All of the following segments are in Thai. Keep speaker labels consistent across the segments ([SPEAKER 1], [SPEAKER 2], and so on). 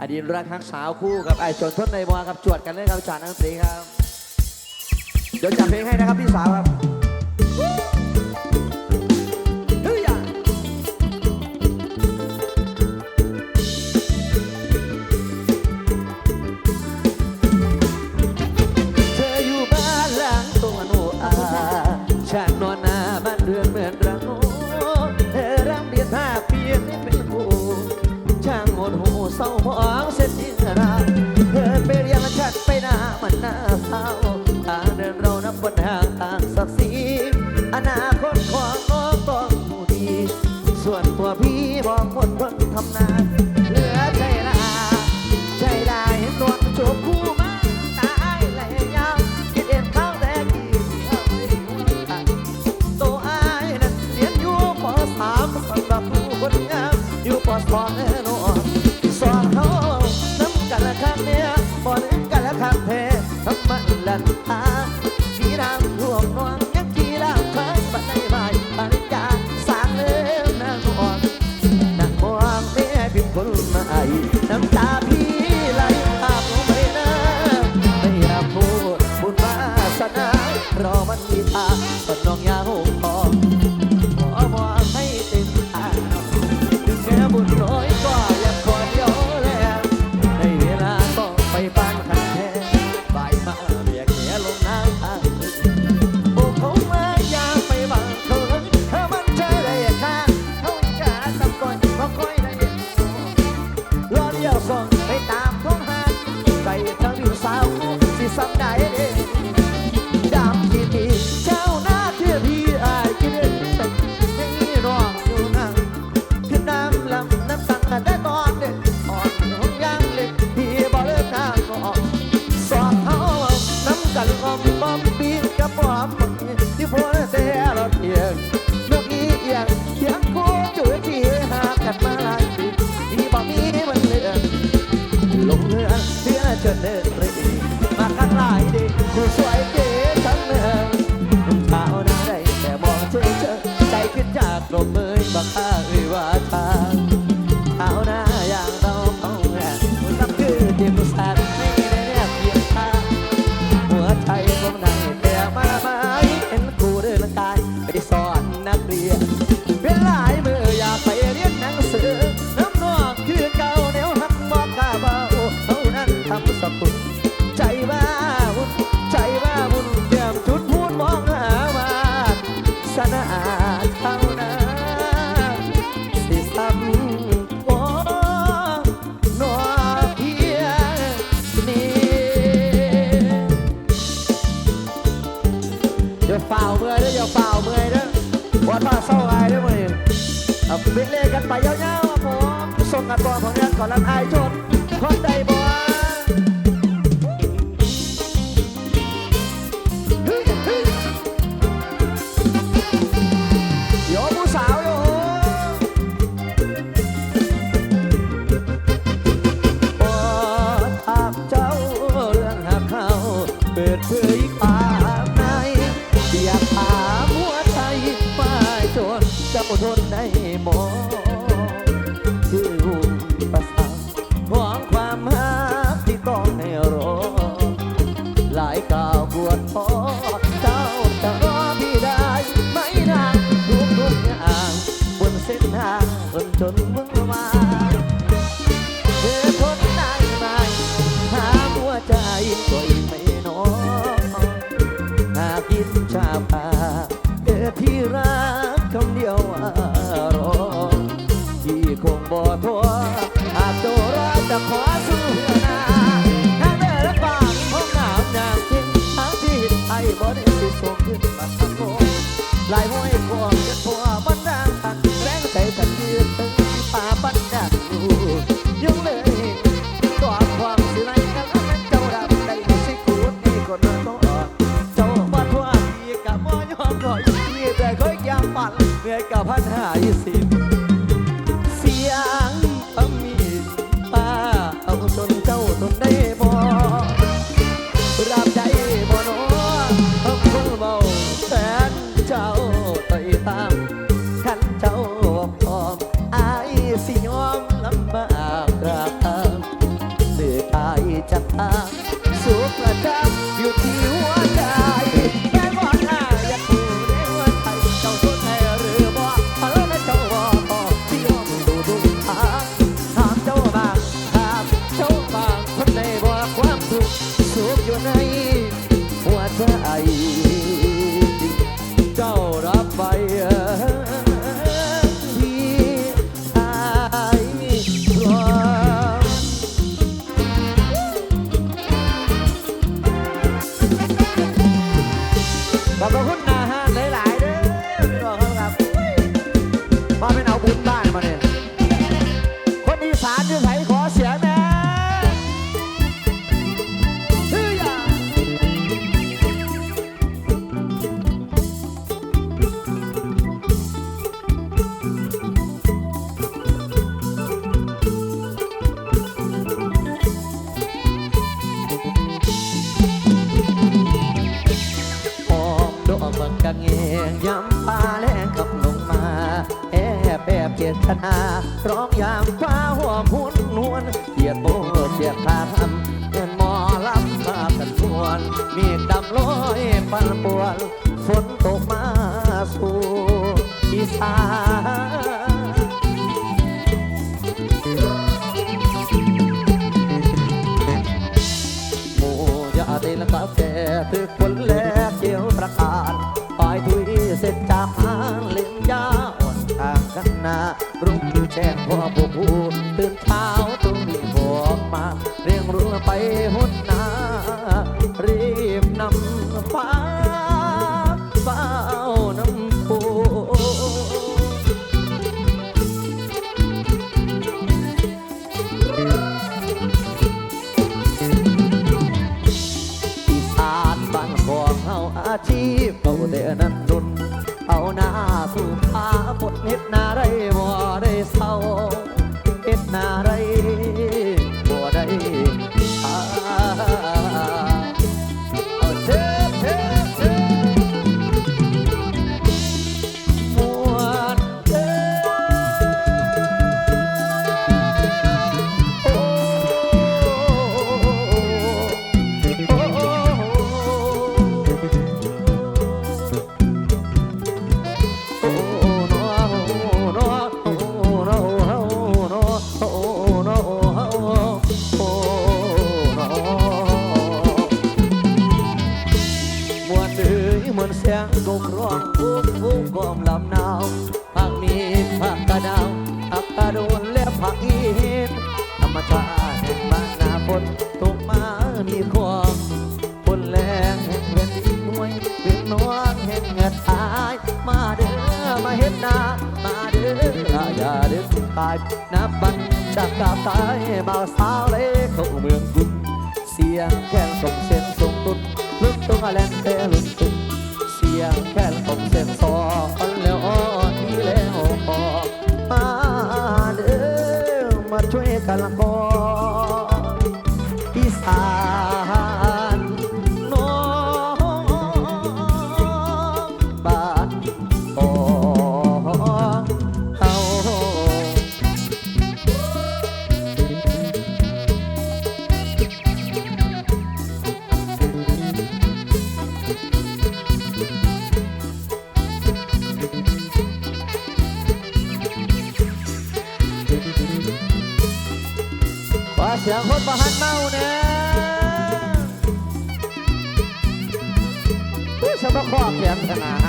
[SPEAKER 1] อดีตรักรั้งสาวคู่กับไอ้จนทุนในบัวกับจวดกันเล่นครับจากนังสีครับ เดี๋ยวจับเพลงให้นะครับพี่สาวครับ คนคนทำนานเหลือใจลาใจลาเห็นนวลโชคู่มาตายไหลยาวกินเอ็นเข้าแต่กี่เอาไม่ดีโตอายนั้นเรียนอยู่ปสามสำหรับผู้คนงามอยู่ปสองแน่นอนสอนเขาน้ำกันละครั้งเนี้ยบ่นกันละครั้งเพทำไม ตามท้องหาใจทั้งอยู่สาวสิซ้ำไดเด้ เอาคุบิ๊เล่กันไปยาวๆผมส่งกันตัวของเงินอก่อนลับอายชนคนใจบ่เปิดเพื่อ ทัวอาโดราจะขอสู้เพื่อนาทาเดิลำบากห้องน้ำนางทิ้งทางที่ไอ้บอดี้ส่งขึ้นมาทางโคลายห้อยกวงจะทัวบันดางทันแรงใจกันยืนตึงป่าบันอยู่ยุ่งเลยตัวความสิไรกันนั้นเจ้าดำได้สิกูดนี่ก็นอนต้องอ่อนเจ้ามาทัวดีกับมอยอมคอยดีแต่คอยแก้มปั่นเมื่กับพันหายี่สิ สุขอยู่ในหัวใจเจ้ารับไปที่อายรอขอบคุณนะฮะหลาย หาร้องยามฟ้าหัวพุ่นนวลเกียดโบเสียดคาทำเงินหมอลำมากันทวนมีดำลอยปันปวนฝนตกมาสู่อีสาน รุ่งแจ้งพ่อผู้ผู้ตื่นเช้าตรงนี้บอกมา เรียงรัวไปหุ่นนา รีบนำฟ้าเฝ้าน้ำปูอีสานบ้านของเฮาอาชีพเก่าแต่นั้นรุนเอาหน้าสู่ผาบดเฮ็ดนา ตายนับบันจากกาตายบ่าวสาวเล่เข้าเมืองกุนเสียงแค่ส่งเส้นส่งตุนลุกตรงอาแลนเตลุกตุนเสียงแค่ส่งเส้นซอ สียงคนประหันเมาเนี่ยผู้สมครองเสียงขนาด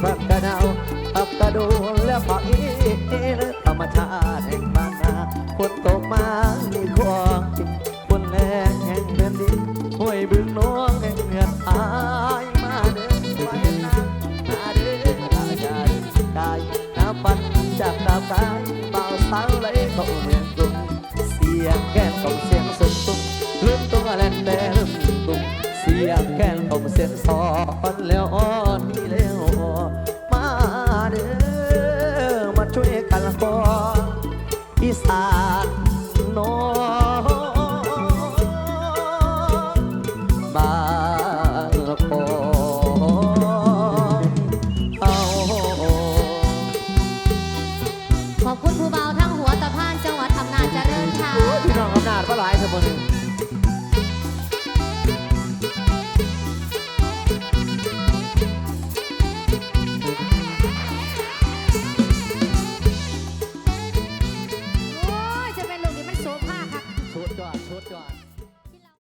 [SPEAKER 1] มีพักกระดาวพักกระโดนและผักอีธรรมชาติแห่งบ้านนาฝนตกมามีความกินฝนแรงแห่งแผ่นดินห้วยบึงน้องแห่งเงินอายมาเดินไปนามาเดินลาจาเดินกายน้ำปันจากดาวกายเบาสาวไหลเข้าเมืองกรุงเสียงแก้นของเสียงสุดตุ้มลืมตัวแลนแดลืมตุ้มเสียงแก้นของเสียงสอนแล้วอ่อนนี่แล้ว Cuối